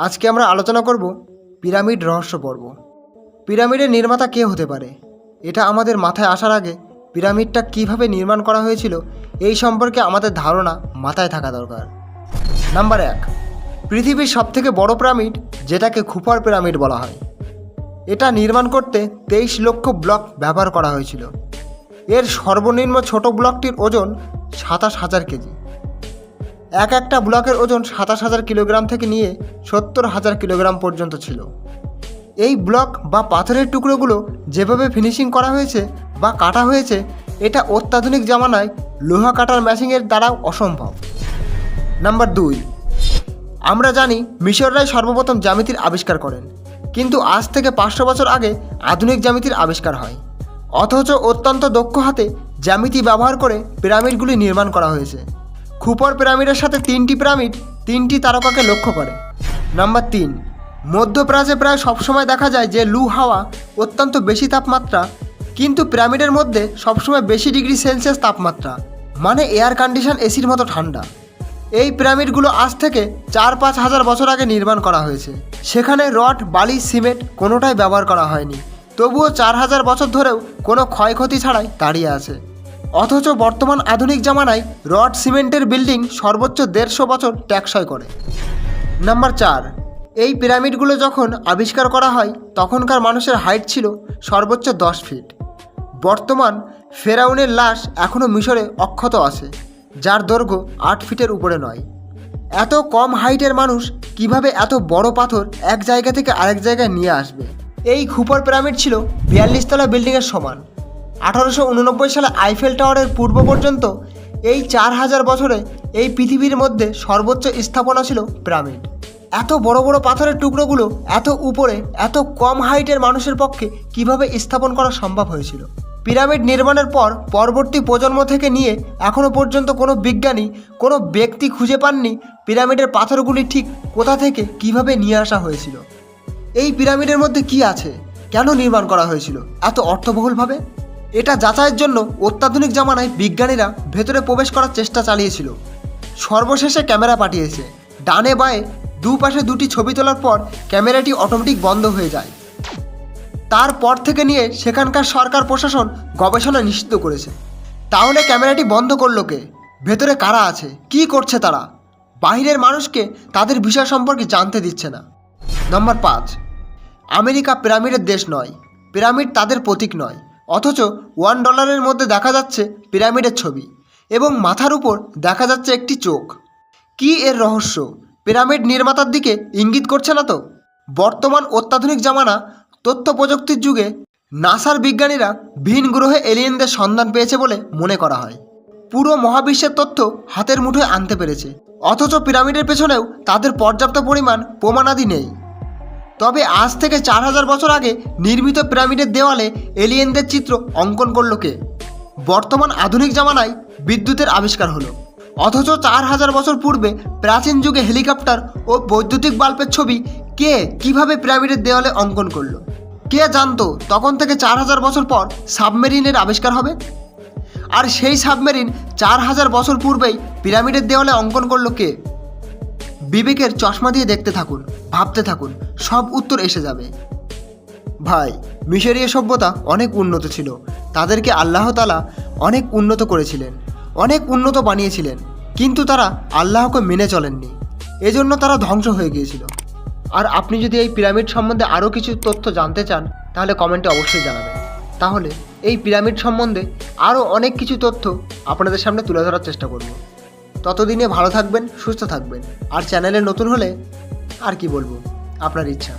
আজকে আমরা আলোচনা করব পিরামিড রহস্য পর্ব। পিরামিডের নির্মাতা কে হতে পারে? এটা আমাদের মাথায় আসার আগে পিরামিডটা কীভাবে নির্মাণ করা হয়েছিল এই সম্পর্কে আমাদের ধারণা মাথায় থাকা দরকার। নাম্বার এক, পৃথিবীর সবথেকে বড় পিরামিড, যেটাকে খুপার পিরামিড বলা হয়। এটা নির্মাণ করতে তেইশ লক্ষ ব্লক ব্যবহার করা হয়েছিল। এর সর্বনিম্ন ছোট ব্লকটির ওজন সাতাশ হাজার কেজি। এক একটা ব্লকের ওজন সাতাশ হাজার কিলোগ্রাম থেকে নিয়ে সত্তর হাজার কিলোগ্রাম পর্যন্ত ছিল। এই ব্লক বা পাথরের টুকরোগুলো যেভাবে ফিনিশিং করা হয়েছে বা কাটা হয়েছে, এটা অত্যাধুনিক জামানায় লোহা কাটার মেশিনের দ্বারাও অসম্ভব। নাম্বার দুই, আমরা জানি মিশররাই সর্বপ্রথম জ্যামিতির আবিষ্কার করেন, কিন্তু আজ থেকে পাঁচশো বছর আগে আধুনিক জ্যামিতির আবিষ্কার হয়। অথচ অত্যন্ত দক্ষ হাতে জ্যামিতি ব্যবহার করে পিরামিডগুলি নির্মাণ করা হয়েছে। খুপর পিরামিডের সাথে তিনটি পিরামিড তিনটি তারকাকে লক্ষ্য করে। নাম্বার তিন, মধ্যপ্রাচ্যে প্রায় সবসময় দেখা যায় যে লু হাওয়া অত্যন্ত বেশি তাপমাত্রা, কিন্তু পিরামিডের মধ্যে সবসময় বেশি ডিগ্রি সেলসিয়াস তাপমাত্রা মানে এয়ার কন্ডিশন এসির মতো ঠান্ডা। এই পিরামিডগুলো আজ থেকে চার পাঁচ হাজার বছর আগে নির্মাণ করা হয়েছে। সেখানে রড, বালি, সিমেন্ট কোনোটাই ব্যবহার করা হয়নি। তবুও চার হাজার বছর ধরেও কোনো ক্ষয়ক্ষতি ছাড়াই দাঁড়িয়ে আছে। অথচ বর্তমান আধুনিক জামানায় রড সিমেন্টের বিল্ডিং সর্বোচ্চ দেড়শো বছর ট্যাক্সয় করে। নাম্বার চার, এই পিরামিডগুলো যখন আবিষ্কার করা হয়, তখনকার মানুষের হাইট ছিল সর্বোচ্চ দশ ফিট। বর্তমান ফেরাউনের লাশ এখনও মিশরে অক্ষত আছে, যার দৈর্ঘ্য আট ফিটের উপরে নয়। এত কম হাইটের মানুষ কীভাবে এত বড় পাথর এক জায়গা থেকে আরেক জায়গায় নিয়ে আসবে? এই খুপর পিরামিড ছিল বিয়াল্লিশ তলা বিল্ডিংয়ের সমান। আঠারোশো উননব্বই সালে আইফেল টাওয়ারের পূর্ব পর্যন্ত এই চার হাজার বছরে এই পৃথিবীর মধ্যে সর্বোচ্চ স্থাপনা ছিল পিরামিড। এত বড় বড় পাথরের টুকরোগুলো এত উপরে, এত কম হাইটের মানুষের পক্ষে কীভাবে স্থাপন করা সম্ভব হয়েছিল? পিরামিড নির্মাণের পর পরবর্তী প্রজন্ম থেকে নিয়ে এখনও পর্যন্ত কোনো বিজ্ঞানী, কোনো ব্যক্তি খুঁজে পাননি পিরামিডের পাথরগুলি ঠিক কোথা থেকে কীভাবে নিয়ে আসা হয়েছিল। এই পিরামিডের মধ্যে কি আছে? কেন নির্মাণ করা হয়েছিল? এত অর্থবহুলভাবে? এটা যাচাইয়ের জন্য অত্যাধুনিক জামানায় বিজ্ঞানীরা ভেতরে প্রবেশ করার চেষ্টা চালিয়েছিল। সর্বশেষে ক্যামেরা পাঠিয়েছে। ডানে বায়ে দুপাশে দুটি ছবি তোলার পর ক্যামেরাটি অটোমেটিক বন্ধ হয়ে যায়। তারপর থেকে নিয়ে সেখানকার সরকার প্রশাসন গবেষণা নিষিদ্ধ করেছে। তাহলে ক্যামেরাটি বন্ধ করল কে? ভেতরে কারা আছে? কি করছে তারা? বাইরের মানুষকে তাদের বিষয় সম্পর্কে জানতে দিচ্ছে না। নম্বর পাঁচ, আমেরিকা পিরামিডের দেশ নয়। পিরামিড তাদের প্রতীক নয়। অথচ ওয়ান ডলারের মধ্যে দেখা যাচ্ছে পিরামিডের ছবি এবং মাথার উপর দেখা যাচ্ছে একটি চোখ। কি এর রহস্য? পিরামিড নির্মাতার দিকে ইঙ্গিত করছে না তো? বর্তমান অত্যাধুনিক জামানা, তথ্য প্রযুক্তির যুগে নাসার বিজ্ঞানীরা ভিন গ্রহে এলিয়েনদের সন্ধান পেয়েছে বলে মনে করা হয়। পুরো মহাবিশ্বের তথ্য হাতের মুঠোয় আনতে পেরেছে। অথচ পিরামিডের পেছনেও তাদের পর্যাপ্ত পরিমাণ প্রমাণাদি নেই। তবে আজ থেকে চার হাজার বছর আগে নির্মিত পিরামিডের দেওয়ালে এলিয়েনদের চিত্র অঙ্কন করল কে? বর্তমান আধুনিক জামানায় বিদ্যুতের আবিষ্কার হলো। অথচ চার হাজার বছর পূর্বে প্রাচীন যুগে হেলিকপ্টার ও বৈদ্যুতিক বাল্বের ছবি কে কীভাবে পিরামিডের দেওয়ালে অঙ্কন করল? কে জানতো তখন থেকে চার হাজার বছর পর সাবমেরিনের আবিষ্কার হবে? আর সেই সাবমেরিন চার হাজার বছর পূর্বেই পিরামিডের দেওয়ালে অঙ্কন করল কে? বিবেকের চশমা দিয়ে দেখতে থাকুন। ভাবতে থাকুন, সব উত্তর এসে যাবে। ভাই, মিশরীয় সভ্যতা অনেক উন্নত ছিল। তাদেরকে আল্লাহ তালা অনেক উন্নত করেছিলেন, অনেক উন্নত বানিয়েছিলেন। কিন্তু তারা আল্লাহকে মেনে চলেননি। এজন্য তারা ধ্বংস হয়ে গিয়েছিল। আর আপনি যদি এই পিরামিড সম্বন্ধে আরও কিছু তথ্য জানতে চান, তাহলে কমেন্টে অবশ্যই জানাবেন। তাহলে এই পিরামিড সম্বন্ধে আরও অনেক কিছু তথ্য আপনাদের সামনে তুলে ধরার চেষ্টা করব। ততদিনে ভালো থাকবেন, সুস্থ থাকবেন। আর চ্যানেলে নতুন হলে আর কি বলব? আপনার ইচ্ছা।